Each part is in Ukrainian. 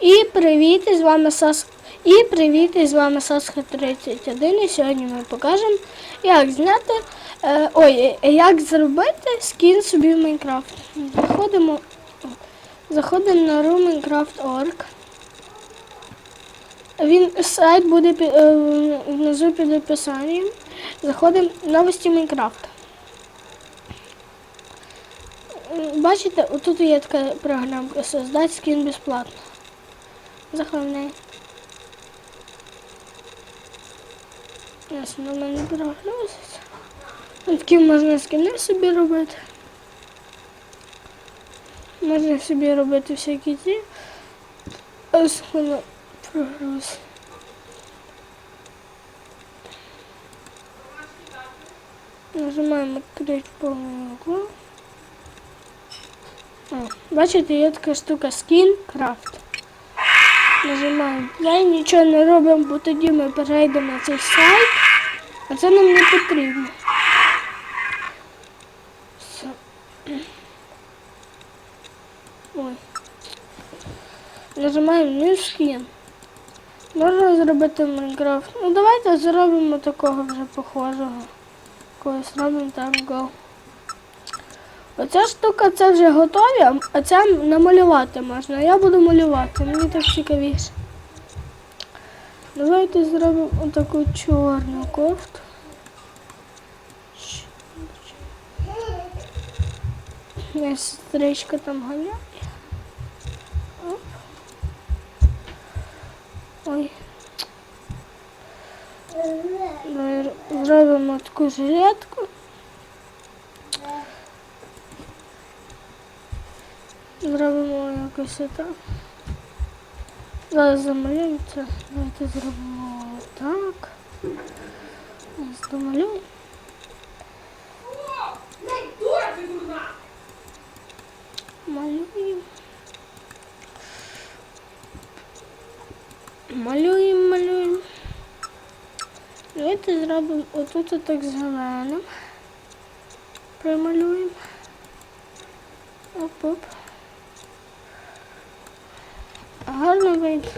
І привіт, з вами Сас. І привіт, і з вами Саска 31. І сьогодні ми покажемо, як зняти. Е, ой, е, як зробити скін собі в Майнкрафт. Заходимо, заходимо на roomminecraft.org. Він сайт буде е, внизу під описанням. Заходимо новості Майнкрафта. Бачите, отут є така програмка Создать скін безплатно. Заходимо в неї. Ясно, вона не прогрузиться. Такі можна скіни собі робити. Можна собі робити всякі ті. Ось воно прогруз. Нажимаємо відкрити повну углу. О, бачите, є така штука скін крафт. Нажимаємо play, нічого не робимо, бо тоді ми перейдемо на цей сайт, а це нам не потрібно. Все. Ой. Нажимаємо New Skin. Можна зробити Майнкрафт. Ну давайте зробимо такого вже похожого. Когось робимо там Go. Оця штука це вже готові, а це намалювати можна. Я буду малювати, мені так цікавіше. Давайте зробимо отаку чорну кофту. Моя сестричка там ганяє. Ой. Давай Зробимо таку жилетку. Зробимо якось отак. Зараз замалюємо це. Давайте зробимо так. Ось домалюємо. Малюємо. Малюємо, малюємо. Давайте зробимо отут отак зеленим. Прималюємо. Оп-оп. Гарно вийде.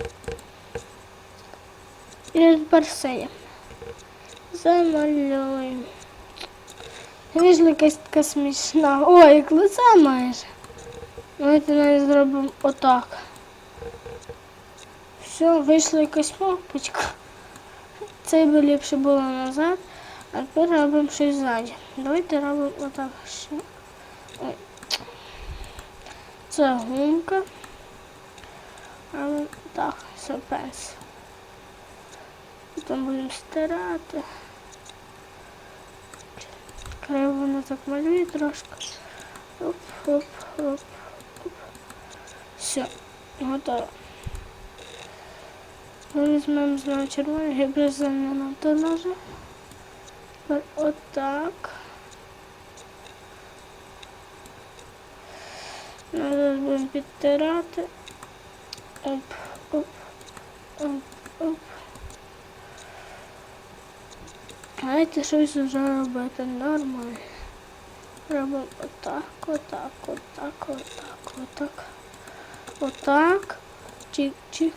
І тепер все. Замалюємо. Вийшла якась така смішна. Ой, як лице майже. Давайте навіть зробимо отак. Все, вийшла якась мавпочка. Це би ліпше було назад, а тепер робимо щось ззаді. Давайте робимо отак ще. Це гумка. Але так, це пенс. Потім будемо стирати. Криво воно так малює трошки. Оп, оп, оп, оп. Все, готово. Ми візьмемо знову червоний гібризальний нам то ножи. Тепер Отак. Зараз будемо підтирати. Оп, оп, оп, оп. Давайте щось вже робити нормально. Робимо отак, отак, отак, отак, отак. Отак. Чик-чик.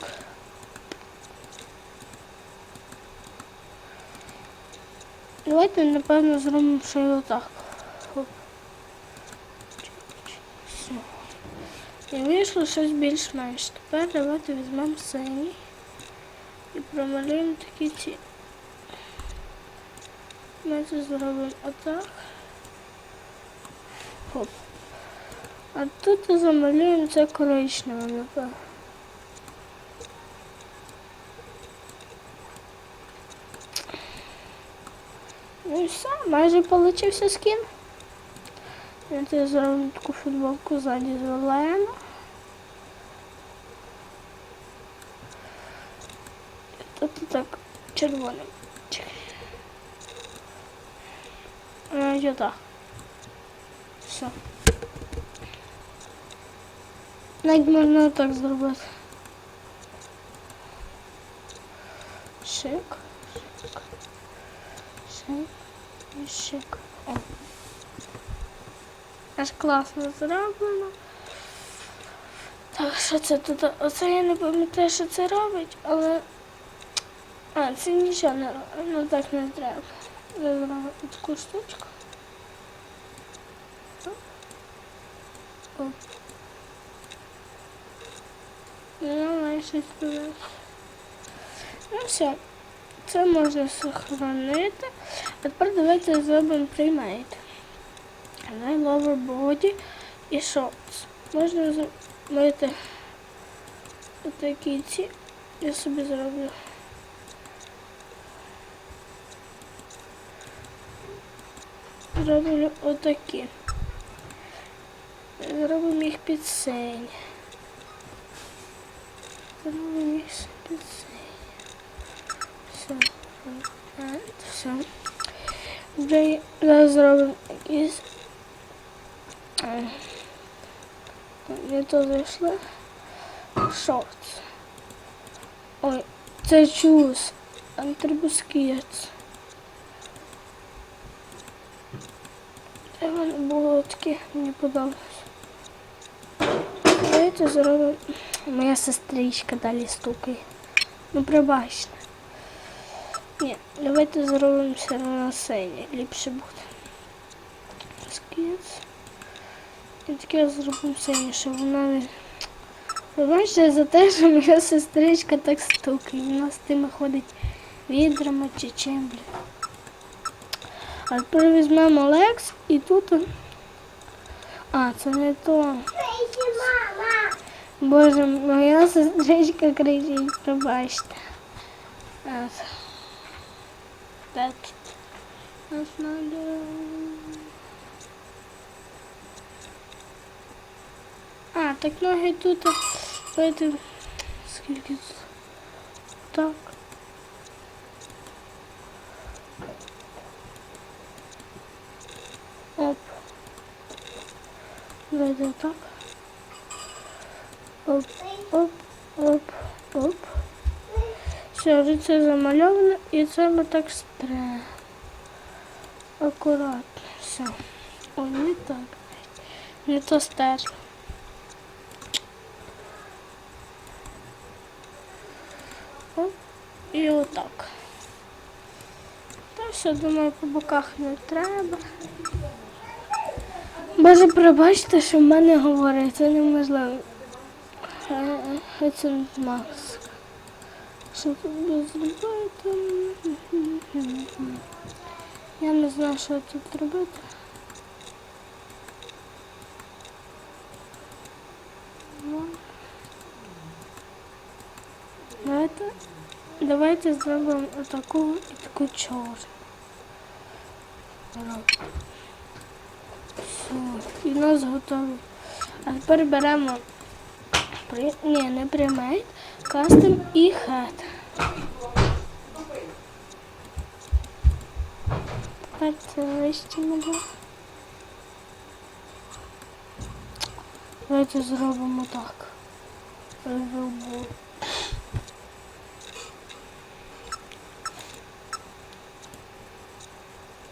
Давайте, напевно, зробимо ще й отак. Все. І вийшло щось більш-менш. Тепер давайте візьмемо синій і промалюємо такі ці. Ми це зробимо отак. Хоп. А тут замалюємо це коричневим, напевно. Ну і все, майже получився скін. Давайте зробимо таку футболку ззаді зелена. Тут так червоним. Чекай. Навіть отак. Все. Навіть можна так зробити. Шик. Шик. Шик. І шик. О. Аж класно зроблено. Так, що це тут? Оце я не пам'ятаю, що це робить, але. А, це нічого не. Ну так не треба. Зроблю таку штучку. Ну, має щось. Ну все. Це можна сохранити. А тепер давайте зробимо приймайте. Дай lower body і shorts. Можна зробити отакі ці. Я собі зроблю. Зроблю отакі. Зробимо їх під синь. Зробимо їх під синь. Все. Все. Вже зараз зробимо якісь. Не то зайшло. Шортс. Ой, це чуз. Антрибускієць. Це воно було таке, мені подобалось. Давайте зробимо. Моя сестричка далі стукає. Ну пробачте. Ні, давайте зробимо все на сцені. Ліпше буде. Скіц. І таке зробимо сцені, щоб вона не. Пробачте за те, що моя сестричка так стукає. Вона з тими ходить відрами чи чим, блін. Тепер візьмемо Лекс і тут. А, це не то. Боже, моя сестричка кричить, пробачте. Так. Нас надо... А, так ноги тут. Скільки тут? Так. Оп. Давайте так. Оп, оп, оп, оп. Все, вже це замальовано і це ми так стре. Акуратно. Все. Ой, не так. Не то стерли. Оп. І отак. Та все, думаю, по боках не треба. Боже, пробачте, що в мене говорить, це неможливо. Е, е, Це маска. Що тут зробити? Я не знаю, що тут робити. Давайте, давайте зробимо отаку і таку чорну. І нас готові. А тепер беремо при... Ні, не прямий, кастом і хат. Тепер це вищимо. Давайте зробимо так. Зробимо.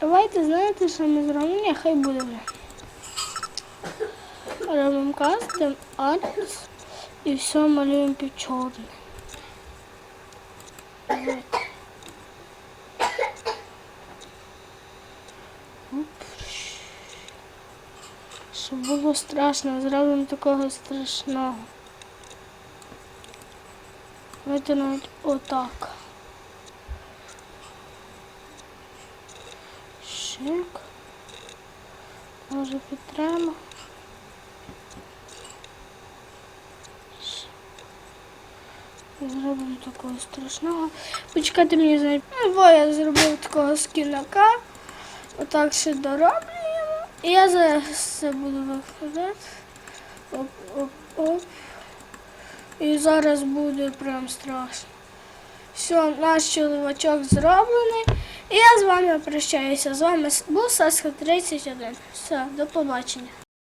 Давайте знаєте, що ми зробимо? Хай буде вже. Робимо кастом, адрес і все малюємо під чорне. Давайте. Щоб було страшно, зробимо такого страшного. Давайте отак. Шик. Може Зробимо такого страшного. Почекайте мені знають. Ну, я зробив такого скінака. Отак ще дороблюємо. І я зараз це буду викладати. Оп, оп, оп. І зараз буде прям страшно. Все, наш чоловічок зроблений. І я з вами прощаюся. З вами був Саска 31. Все, до побачення.